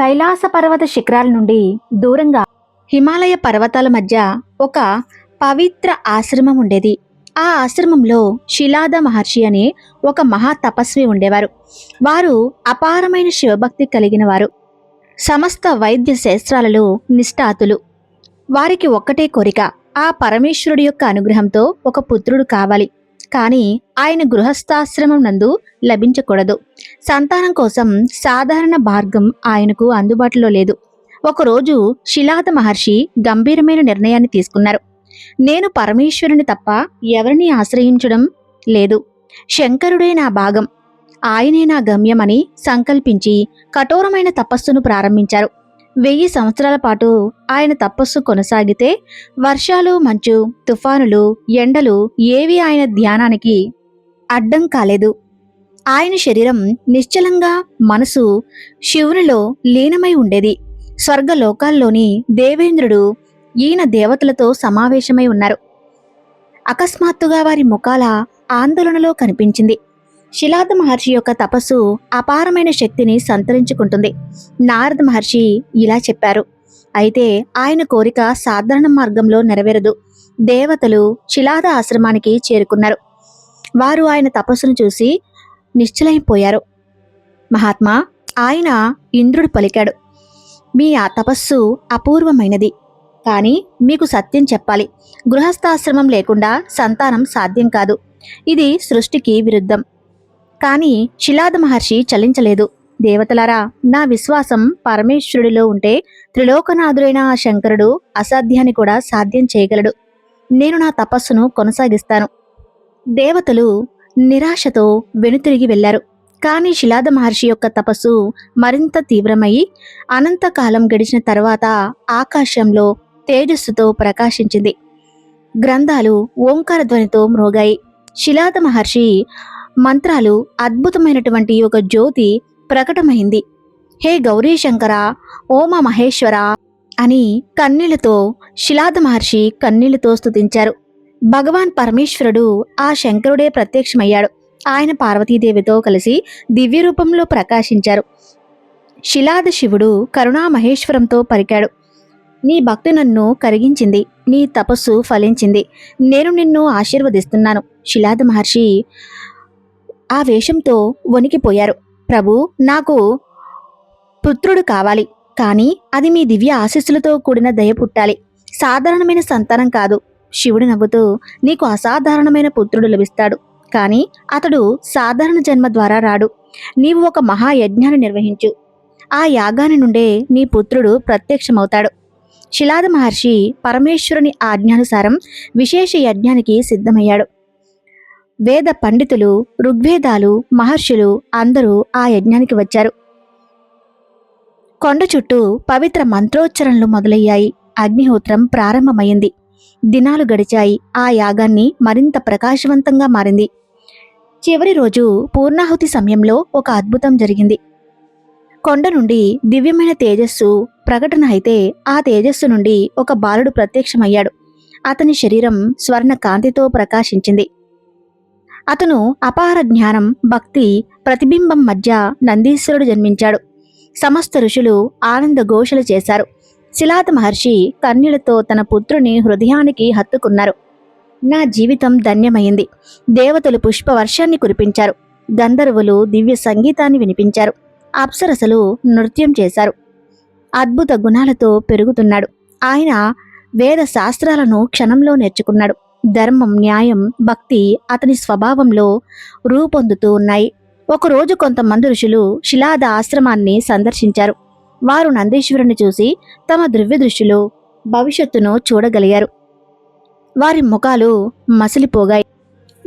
కైలాస పర్వత శిఖరాల నుండి దూరంగా హిమాలయ పర్వతాల మధ్య ఒక పవిత్ర ఆశ్రమం ఉండేది. ఆ ఆశ్రమంలో శిలాద మహర్షి అనే ఒక మహా తపస్వి ఉండేవారు. వారు అపారమైన శివభక్తి కలిగిన వారు సమస్త వైద్య శాస్త్రాలలో నిష్ఠాతులు. వారికి ఒక్కటే కోరిక ఆ పరమేశ్వరుడి యొక్క అనుగ్రహంతో ఒక పుత్రుడు కావాలి. కానీ ఆయన గృహస్థాశ్రమం నందు లభించకూడదు. సంతానం కోసం సాధారణ మార్గం ఆయనకు అందుబాటులో లేదు. ఒకరోజు శిలాద మహర్షి గంభీరమైన నిర్ణయాన్ని తీసుకున్నారు. నేను పరమేశ్వరుని తప్ప ఎవరిని ఆశ్రయించడం లేదు. శంకరుడే నా భాగం. ఆయనే నా గమ్యమని సంకల్పించి కఠోరమైన తపస్సును ప్రారంభించారు. వెయ్యి సంవత్సరాల పాటు ఆయన తపస్సు కొనసాగితే వర్షాలు మంచు తుఫానులు ఎండలు ఏవి ఆయన ధ్యానానికి అడ్డం కాలేదు. ఆయన శరీరం నిశ్చలంగా మనసు శివునిలో లీనమై ఉండేది. స్వర్గలోకాల్లోని దేవేంద్రుడు ఈయన దేవతలతో సమావేశమై ఉన్నారు. అకస్మాత్తుగా వారి ముఖాల ఆందోళనలో కనిపించింది. శిలాద మహర్షి యొక్క తపస్సు అపారమైన శక్తిని సంతరించుకుంటుంది. నారద మహర్షి ఇలా చెప్పారు. అయితే ఆయన కోరిక సాధారణ మార్గంలో నెరవేరదు. దేవతలు శిలాద ఆశ్రమానికి చేరుకున్నారు. వారు ఆయన తపస్సును చూసి నిశ్చలైపోయారు. మహాత్మా ఆయన ఇంద్రుడు పలికాడు. మీ ఆ తపస్సు అపూర్వమైనది. కానీ మీకు సత్యం చెప్పాలి. గృహస్థాశ్రమం లేకుండా సంతానం సాధ్యం కాదు. ఇది సృష్టికి విరుద్ధం. కానీ శిలాద మహర్షి చలించలేదు. దేవతలారా నా విశ్వాసం పరమేశ్వరుడిలో ఉంటే త్రిలోకనాథుడైన ఆ శంకరుడు అసాధ్యాన్ని కూడా సాధ్యం చేయగలడు. నేను నా తపస్సును కొనసాగిస్తాను. దేవతలు నిరాశతో వెనుతిరిగి వెళ్ళారు కానీ శిలాద మహర్షి యొక్క తపస్సు మరింత తీవ్రమై అనంతకాలం గడిచిన తర్వాత ఆకాశంలో తేజస్సుతో ప్రకాశించింది. గ్రంథాలు ఓంకార ధ్వనితో మ్రోగాయి శిలాద మహర్షి మంత్రాలు అద్భుతమైనటువంటి ఒక జ్యోతి ప్రకటమైంది. హే గౌరీ శంకర ఓమ మహేశ్వర అని కన్నీళ్ళతో శిలాద మహర్షి కన్నీళ్ళతో స్తుతించారు. భగవాన్ పరమేశ్వరుడు ఆ శంకరుడే ప్రత్యక్షమయ్యాడు. ఆయన పార్వతీదేవితో కలిసి దివ్య రూపంలో ప్రకాశించారు. శిలాద శివుడు కరుణా మహేశ్వరంతో నీ భక్తి నన్ను కరిగించింది నీ తపస్సు ఫలించింది. నేను నిన్ను ఆశీర్వదిస్తున్నాను. శిలాద మహర్షి ఆ వేషంతో వణికిపోయారు. ప్రభు నాకు పుత్రుడు కావాలి. కానీ అది మీ దివ్య ఆశీస్సులతో కూడిన దయ పుట్టాలి. సాధారణమైన సంతానం కాదు. శివుడు నవ్వుతూ నీకు అసాధారణమైన పుత్రుడు లభిస్తాడు. కానీ అతడు సాధారణ జన్మ ద్వారా రాడు. నీవు ఒక మహాయజ్ఞాన్ని నిర్వహించు. ఆ యాగాని నుండే నీ పుత్రుడు ప్రత్యక్షమవుతాడు. శిలాద మహర్షి పరమేశ్వరుని ఆజ్ఞానుసారం విశేష యజ్ఞానికి సిద్ధమయ్యాడు. వేద పండితులు ఋగ్వేదాలు మహర్షులు అందరూ ఆ యజ్ఞానికి వచ్చారు. కొండ చుట్టూ పవిత్ర మంత్రోచ్చరణలు మొదలయ్యాయి. అగ్నిహోత్రం ప్రారంభమైంది. దినాలు గడిచాయి. ఆ యాగాన్ని మరింత ప్రకాశవంతంగా మారింది. చివరి రోజు పూర్ణాహుతి సమయంలో ఒక అద్భుతం జరిగింది. కొండ నుండి దివ్యమైన తేజస్సు ప్రకటన అయితే ఆ తేజస్సు నుండి ఒక బాలుడు ప్రత్యక్షమయ్యాడు. అతని శరీరం స్వర్ణ కాంతితో ప్రకాశించింది. అతను అపార జ్ఞానం భక్తి ప్రతిబింబం మధ్య నందీశ్వరుడు జన్మించాడు. సమస్త ఋషులు ఆనంద ఘోషలు చేశారు. శిలాత మహర్షి కన్యలతో తన పుత్రుని హృదయానికి హత్తుకున్నారు. నా జీవితం ధన్యమైంది. దేవతలు పుష్పవర్షాన్ని కురిపించారు. గంధర్వులు దివ్య సంగీతాన్ని వినిపించారు. అప్సరసలు నృత్యం చేశారు. అద్భుత గుణాలతో పెరుగుతున్నాడు. ఆయన వేద శాస్త్రాలను క్షణంలో నేర్చుకున్నాడు. ధర్మం న్యాయం భక్తి అతని స్వభావంలో రూపొందుతూ ఉన్నాయి. ఒకరోజు కొంతమంది ఋషులు శిలాద ఆశ్రమాన్ని సందర్శించారు. వారు నందీశ్వరుని చూసి తమ దివ్య దృష్టిలో భవిష్యత్తును చూడగలిగారు. వారి ముఖాలు మసిలిపోగాయి.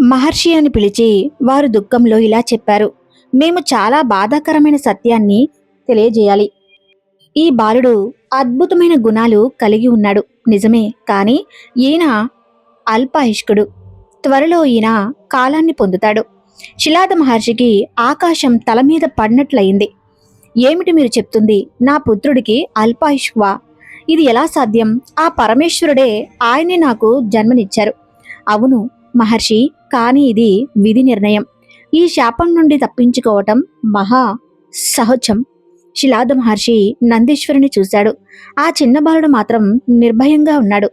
మహర్షి అని పిలిచి వారు దుఃఖంలో ఇలా చెప్పారు. మేము చాలా బాధాకరమైన సత్యాన్ని తెలియజేయాలి. ఈ బాలుడు అద్భుతమైన గుణాలు కలిగి ఉన్నాడు. నిజమే కానీ ఈయన అల్పాయుష్కుడు. త్వరలో ఈయన కాలాన్ని పొందుతాడు. శిలాద మహర్షికి ఆకాశం తల మీద పడినట్లయింది. ఏమిటి మీరు చెప్తుంది? నా పుత్రుడికి అల్పాయుష్వా ఇది ఎలా సాధ్యం? ఆ పరమేశ్వరుడే ఆయనే నాకు జన్మనిచ్చారు. అవును మహర్షి కానీ ఇది విధి నిర్ణయం. ఈ శాపం నుండి తప్పించుకోవటం మహా సహజం. శిలాద మహర్షి నందీశ్వరుని చూశాడు. ఆ చిన్న బాలుడు మాత్రం నిర్భయంగా ఉన్నాడు.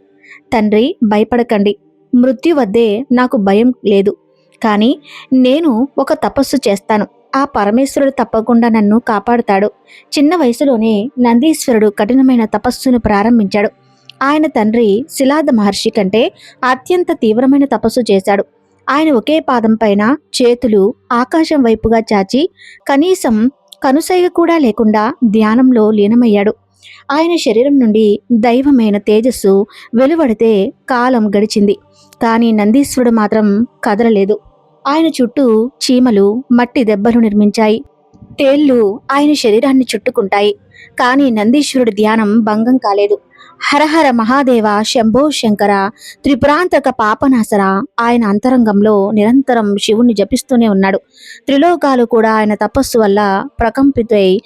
తండ్రి భయపడకండి. మృత్యు వద్దే నాకు భయం లేదు. కానీ నేను ఒక తపస్సు చేస్తాను. ఆ పరమేశ్వరుడు తప్పకుండా నన్ను కాపాడుతాడు. చిన్న వయసులోనే నందీశ్వరుడు కఠినమైన తపస్సును ప్రారంభించాడు. ఆయన తండ్రి శిలాద మహర్షి కంటే అత్యంత తీవ్రమైన తపస్సు చేశాడు. ఆయన ఒకే పాదం పైన చేతులు ఆకాశం వైపుగా చాచి కనీసం కనుసైగ కూడా లేకుండా ధ్యానంలో లీనమయ్యాడు. ఆయన శరీరం నుండి దైవమైన తేజస్సు వెలువడితే కాలం గడిచింది. కానీ నందీశ్వరుడు మాత్రం కదలలేదు. ఆయన చుట్టూ చీమలు మట్టి దెబ్బలు నిర్మించాయి. తేళ్ళు ఆయన శరీరాన్ని చుట్టుకుంటాయి. కానీ నందీశ్వరుడి ధ్యానం భంగం కాలేదు. హరహర మహాదేవ శంభో శంకర త్రిపురాంతక పాపనాసర ఆయన అంతరంగంలో నిరంతరం శివుణ్ణి జపిస్తూనే ఉన్నాడు. త్రిలోకాలు కూడా ఆయన తపస్సు వల్ల ప్రకంపితై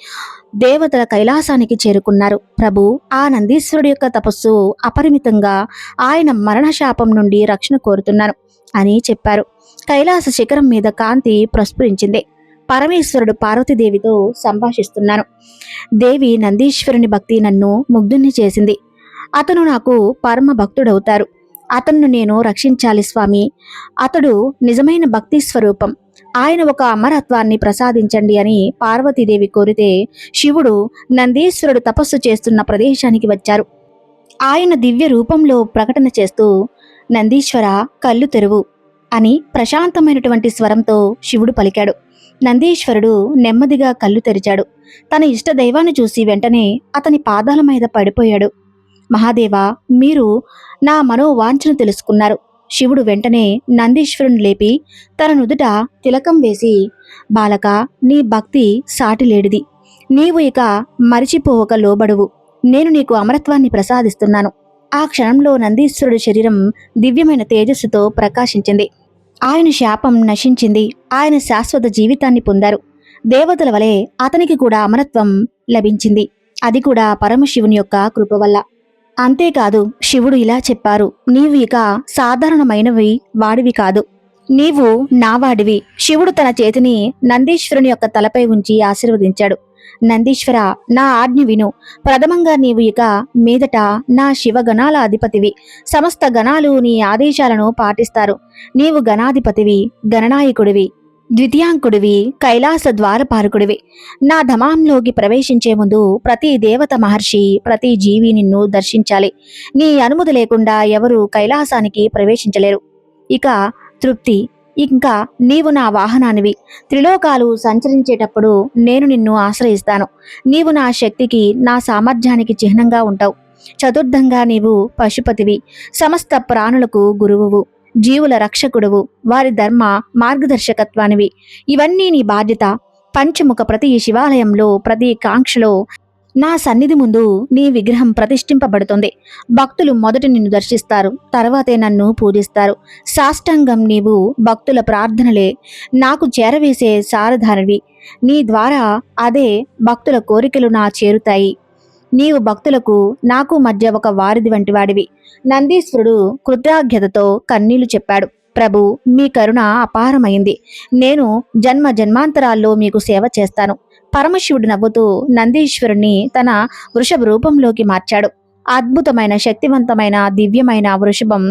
దేవతల కైలాసానికి చేరుకున్నారు. ప్రభు ఆ నందీశ్వరుడి యొక్క తపస్సు అపరిమితంగా ఆయన మరణశాపం నుండి రక్షణ కోరుతున్నాను అని చెప్పారు. కైలాస శిఖరం మీద కాంతి ప్రస్ఫురించింది. పరమేశ్వరుడు పార్వతీదేవితో సంభాషిస్తున్నాను. దేవి నందీశ్వరుని భక్తి నన్ను ముగ్ధుని చేసింది. అతను నాకు పరమ భక్తుడవుతారు. అతన్ను నేను రక్షించాలి స్వామి. అతడు నిజమైన భక్తి స్వరూపం. ఆయన ఒక అమరత్వాన్ని ప్రసాదించండి అని పార్వతీదేవి కోరితే శివుడు నందీశ్వరుడు తపస్సు చేస్తున్న ప్రదేశానికి వచ్చారు. ఆయన దివ్య రూపంలో ప్రకటన చేస్తూ నందీశ్వర కళ్ళు తెరువు అని ప్రశాంతమైనటువంటి స్వరంతో శివుడు పలికాడు. నందీశ్వరుడు నెమ్మదిగా కళ్ళు తెరిచాడు. తన ఇష్ట దైవాన్ని చూసి వెంటనే అతని పాదాల మీద పడిపోయాడు. మహాదేవా మీరు నా మనోవాంఛను తెలుసుకున్నారు. శివుడు వెంటనే నందీశ్వరుని లేపి తన నుదుట తిలకం వేసి బాలక నీ భక్తి సాటిలేడిది. నీవు ఇక మరిచిపోవక లోబడువు. నేను నీకు అమరత్వాన్ని ప్రసాదిస్తున్నాను. ఆ క్షణంలో నందీశ్వరుడి శరీరం దివ్యమైన తేజస్సుతో ప్రకాశించింది. ఆయన శాపం నశించింది. ఆయన శాశ్వత జీవితాన్ని పొందారు. దేవతల వలె అతనికి కూడా అమరత్వం లభించింది. అది కూడా పరమశివుని యొక్క కృప వల్ల. అంతేకాదు శివుడు ఇలా చెప్పారు నీవు ఇక సాధారణమైనవి వాడివి కాదు. నీవు నావాడివి శివుడు తన చేతిని నందీశ్వరుని యొక్క తలపై ఉంచి ఆశీర్వదించాడు. నందీశ్వర నా ఆజ్ఞ విను. ప్రథమంగా నీవు ఇక మీదట నా శివగణాల అధిపతివి. సమస్త గణాలు నీ ఆదేశాలను పాటిస్తారు. నీవు గణాధిపతివి గణనాయకుడివి. ద్వితీయాంకుడివి కైలాస ద్వారపారకుడివి. నా ధమాంలోకి ప్రవేశించే ముందు ప్రతి దేవత మహర్షి ప్రతి జీవి నిన్ను దర్శించాలి. నీ అనుమతి లేకుండా ఎవరు కైలాసానికి ప్రవేశించలేరు. ఇక తృప్తి ఇంకా నీవు నా వాహనానివి. త్రిలోకాలు సంచరించేటప్పుడు నేను నిన్ను ఆశ్రయిస్తాను. నీవు నా శక్తికి నా సామర్థ్యానికి చిహ్నంగా ఉంటావు. చతుర్థంగా నీవు పశుపతివి. సమస్త ప్రాణులకు గురువువు. జీవుల రక్షకుడువు. వారి ధర్మ మార్గదర్శకత్వానివి. ఇవన్నీ నీ బాధ్యత. పంచముఖ ప్రతి శివాలయంలో ప్రతి కాంక్షలో నా సన్నిధి ముందు నీ విగ్రహం ప్రతిష్ఠింపబడుతుంది. భక్తులు మొదట నిన్ను దర్శిస్తారు. తర్వాతే నన్ను పూజిస్తారు. సాష్టాంగం నీవు భక్తుల ప్రార్థనలే. నాకు చేరవేసే సారధారివి నీ ద్వారా అదే భక్తుల కోరికలు నా చేరుతాయి. నీవు భక్తులకు నాకు మధ్య ఒక వారిది వంటి వాడివి. నందీశ్వరుడు కృతజ్ఞతతో కన్నీళ్ళు చెప్పాడు. ప్రభు మీ కరుణ అపారమైంది. నేను జన్మ జన్మాంతరాల్లో మీకు సేవ చేస్తాను. పరమశివుడు నవ్వుతూ నందీశ్వరుణ్ణి తన వృషభ రూపంలోకి మార్చాడు. అద్భుతమైన శక్తివంతమైన దివ్యమైన వృషభం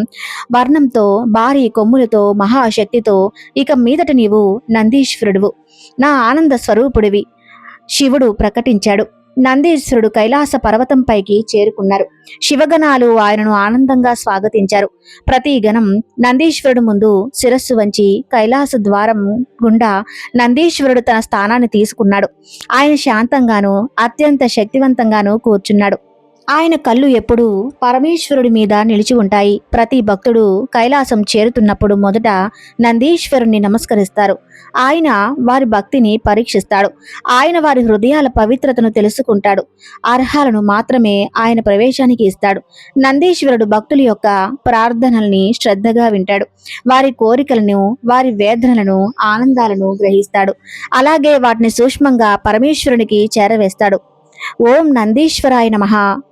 వర్ణంతో భారీ కొమ్ములతో మహాశక్తితో ఇక మీదట నీవు నందీశ్వరుడువు. నా ఆనంద స్వరూపుడివి. శివుడు ప్రకటించాడు. నందీశ్వరుడు కైలాస పర్వతంపైకి చేరుకున్నారు. శివగణాలు ఆయనను ఆనందంగా స్వాగతించారు. ప్రతి గణం నందీశ్వరుడు ముందు శిరస్సు వంచి కైలాస ద్వారం గుండా నందీశ్వరుడు తన స్థానాన్ని తీసుకున్నాడు. ఆయన శాంతంగాను అత్యంత శక్తివంతంగాను కూర్చున్నాడు. ఆయన కళ్ళు ఎప్పుడూ పరమేశ్వరుడి మీద నిలిచి ఉంటాయి. ప్రతి భక్తుడు కైలాసం చేరుతున్నప్పుడు మొదట నందీశ్వరుణ్ణి నమస్కరిస్తారు. ఆయన వారి భక్తిని పరీక్షిస్తాడు. ఆయన వారి హృదయాల పవిత్రతను తెలుసుకుంటాడు. అర్హాలను మాత్రమే ఆయన ప్రవేశానికి ఇస్తాడు. నందీశ్వరుడు భక్తుల యొక్క ప్రార్థనల్ని శ్రద్ధగా వింటాడు. వారి కోరికలను వారి వేదనలను ఆనందాలను గ్రహిస్తాడు. అలాగే వాటిని సూక్ష్మంగా పరమేశ్వరునికి చేరవేస్తాడు. ఓం నందీశ్వరాయ నమ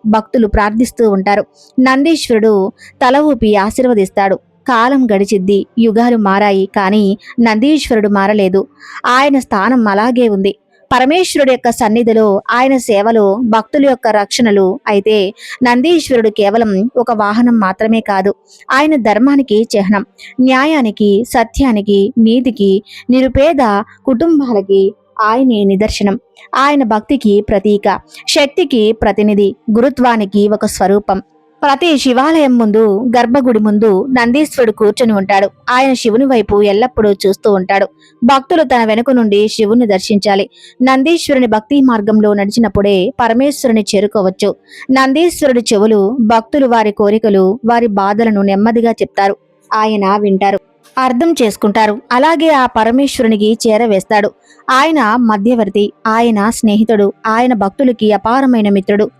భక్తులు ప్రార్థిస్తూ ఉంటారు. నందీశ్వరుడు తల ఊపి ఆశీర్వదిస్తాడు. కాలం గడిచిద్ది యుగాలు మారాయి కానీ నందీశ్వరుడు మారలేదు. ఆయన స్థానం అలాగే ఉంది. పరమేశ్వరుడు యొక్క సన్నిధిలో ఆయన సేవలు భక్తుల యొక్క రక్షణలు అయితే నందీశ్వరుడు కేవలం ఒక వాహనం మాత్రమే కాదు. ఆయన ధర్మానికి చిహ్నం న్యాయానికి సత్యానికి నీతికి నిరుపేద కుటుంబాలకి ఆయనే నిదర్శనం. ఆయన భక్తికి ప్రతీక శక్తికి ప్రతినిధి గురుత్వానికి ఒక స్వరూపం. ప్రతి శివాలయం ముందు గర్భగుడి ముందు నందీశ్వరుడు కూర్చొని ఉంటాడు. ఆయన శివుని వైపు ఎల్లప్పుడూ చూస్తూ ఉంటాడు. భక్తులు తన వెనుక నుండి శివుని దర్శించాలి. నందీశ్వరుని భక్తి మార్గంలో నడిచినప్పుడే పరమేశ్వరుని చేరుకోవచ్చు. నందీశ్వరుడి చెవులు భక్తులు వారి కోరికలు వారి బాధలను నెమ్మదిగా చెప్తారు. ఆయన వింటారు. అర్థం చేసుకుంటారు. అలాగే ఆ పరమేశ్వరునికి చేరవేస్తాడు ఆయన మధ్యవర్తి ఆయన స్నేహితుడు ఆయన భక్తులకి అపారమైన మిత్రుడు.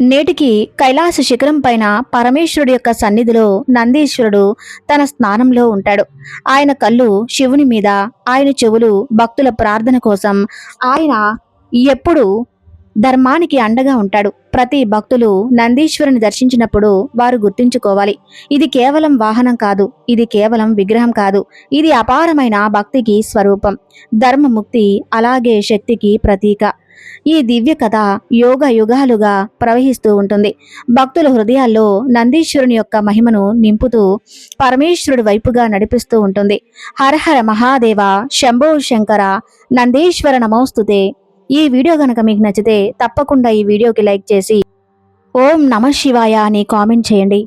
నేటికి కైలాస శిఖరం పైన పరమేశ్వరుడు యొక్క సన్నిధిలో నందీశ్వరుడు తన స్నానంలో ఉంటాడు. ఆయన కళ్ళు శివుని మీద ఆయన చెవులు భక్తుల ప్రార్థన కోసం ఆయన ఎప్పుడు ధర్మానికి అండగా ఉంటాడు. ప్రతి భక్తులు నందీశ్వరుని దర్శించినప్పుడు వారు గుర్తుంచుకోవాలి. ఇది కేవలం వాహనం కాదు ఇది కేవలం విగ్రహం కాదు. ఇది అపారమైన భక్తికి స్వరూపం. ధర్మముక్తి అలాగే శక్తికి ప్రతీక. ఈ దివ్య కథ యోగ యుగాలుగా ప్రవహిస్తూ ఉంటుంది. భక్తుల హృదయాల్లో నందీశ్వరుని యొక్క మహిమను నింపుతూ పరమేశ్వరుడి వైపుగా నడిపిస్తూ ఉంటుంది. హరహర మహాదేవ శంభో శంకర నందీశ్వర నమోస్తుతే ఈ వీడియో గనక మీకు నచ్చితే తప్పకుండా ఈ వీడియోకి లైక్ చేసి ఓం నమ శివాయ అని కామెంట్ చేయండి.